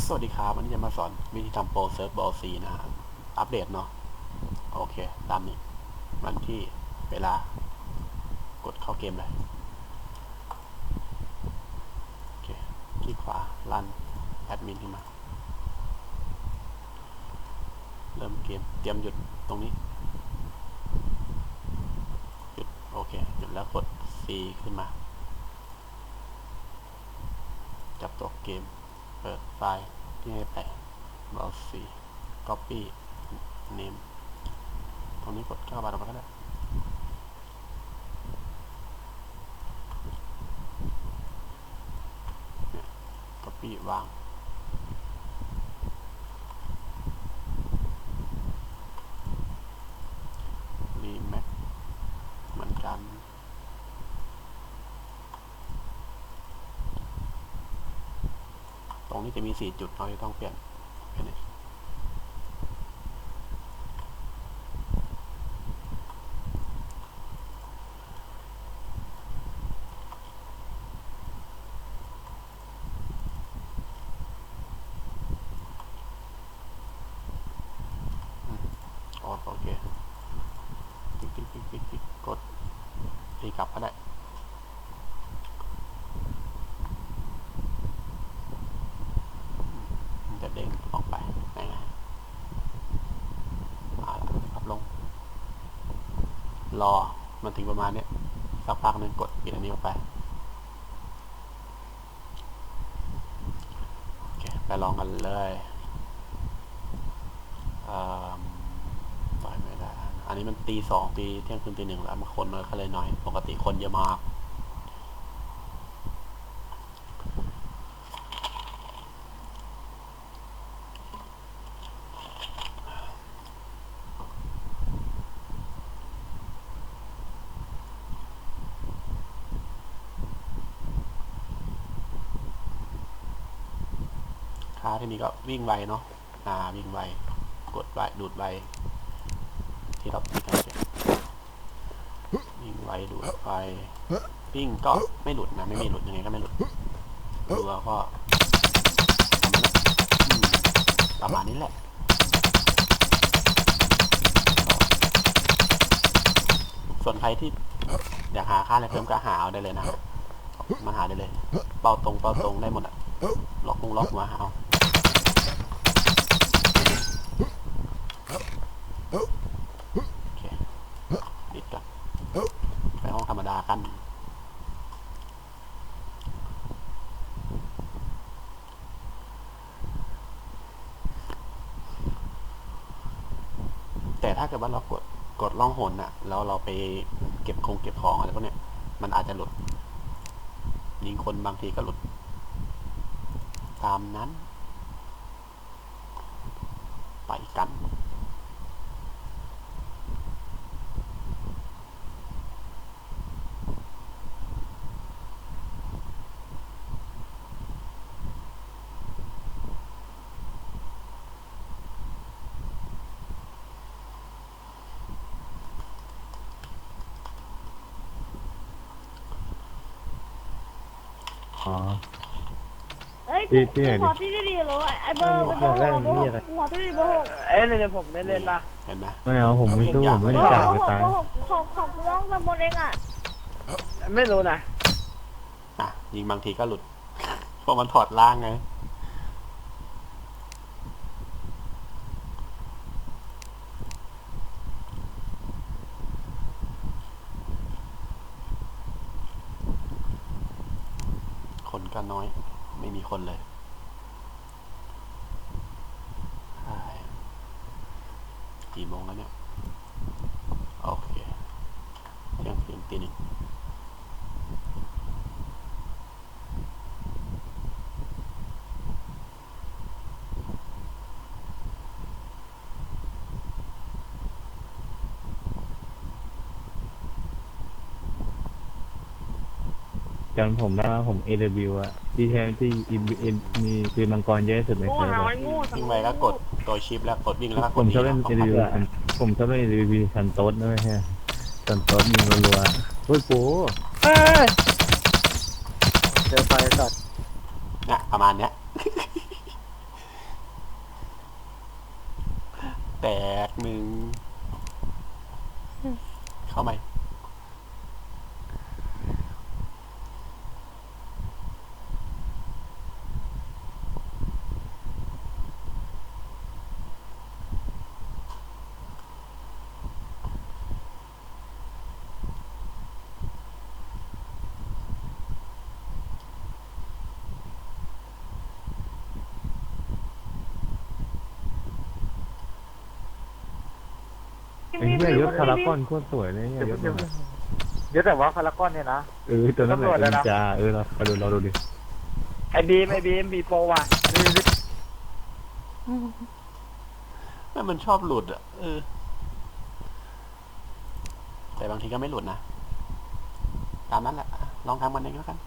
สวัสดีครับวันนี้จะมาสอนวิธีทำโปรเซิร์ฟบอลซีนะฮะอัปเดตเนาะโอเค ตามนี้ วันที่เวลากดเข้าเกมเลยโอเคคลิกขวาลันแอดมินขึ้นมา เริ่มเกม เตรียมหยุดตรงนี้ หยุด โอเค หยุดแล้วกด C ขึ้นมา จับตัวเกม เปิดไฟล์ที่ให้แปะเบราว์ซี copy name ตรงนี้กดเข้ามาตรงนั้นก็ได้เนี่ย copy วาง remap เหมือนกัน ตรง นี้จะมีสี่จุดเราจะต้องเปลี่ยนแค่นี้อืมโอโอเคติ๊กติ๊กติ๊กติ๊กติ๊กกดตีกลับก็ได้ มันจะ เด้งออกไปไงไงมาแล้วพับลง รอมันถึงประมาณนี้สักพักหนึ่งกดปิดอันนี้ออกไปโอเคไปลองกันเลยเอ่อยไม่ได้ อันนี้มันตีสองตีเที่ยงคืนตีหนึ่งแล้วมาคนมันก็เลยน้อย ปกติคนเยอะมาก ค้าที่นี้ก็วิ่งไวเนาะอ่าวิ่งไวกดไวดูดไวที่เราพิกันวิ่งไวดูดไววิ่งก็ไม่หลุดนะไม่มีหลุดยังไงก็ไม่หลุดดูแล้วก็ประมาณนี้แหละส่วนใครที่อยากหาค่าอะไรเพิ่มก็หาเอาได้เลยนะมาหาได้เลย เป้าตรงเป้าตรงได้หมดอะล็อกมุงล็อกมาหาเอา โอเคดิดกันไปห้องธรรมดากันแต่ถ้าเกิดว่าเรากดกดล่องหนอะแล้วเราไปเก็บคงเก็บของอะไรพวกเนี้ยมันอาจจะหลุด ยิงคนบางทีก็หลุด ตามนั้น ไปกัน อ๋อ เอ้ยพี่พี่ไหนดิ ขอที่ดีๆเลยไอ้เบอร์เบอร์หกแรกเบอร์หนี่กอะไรขอที่ดีเบอร์หกเอ้ยเดี๋ยวผมเล่นเล่นละเห็นไหมไม่เอาผมไม่สู้ผมไม่เบได้อร์จ่ายหกไปเบอตายร์หกของของของน้องตำบลเองอะไม่รู้นะอะยิงบางทีก็หลุดเพราะมันถอดล่างไงคนก็ น้อย ไม่มีคนเลย กี่โมงแล้วเนี่ย โอเค ยังเพียงตีหนึ่ง จำผมได้ว่าผมเอเดบิวอะดีแทนที่อินมีปืนมังกรเยอะที่สุดในโง่เซิติงไปแล้วกดตัวชิปแล้วกดวิ่งแล้วกดผมชอบเล่นเอลิวีนะผมชอบเล่นเอเดลิวีซันโต้ด้วยฮะซันโต้ดยิงรัวๆโอ้ยโป้เจอไฟสัตว์นะประมาณเนี้ย แตกมึงเข้าไหม ไอ้เนี่ยยศคาราคอนโคตรสวยเลยเนี่ยยศมันอะเดี๋ยวแต่ว่าพารากอนเนี่ยนะ เออตัวนั้นแหละตำรวจแล้วนะนินจาเออเราไปดูเราดูดิไอ้บีมไอ้บีมบีโปรว่ะแม่งมันชอบหลุดอะเออ แต่บางทีก็ไม่หลุดนะ ตามนั้นแหละ ลองทำมันเองแล้วกัน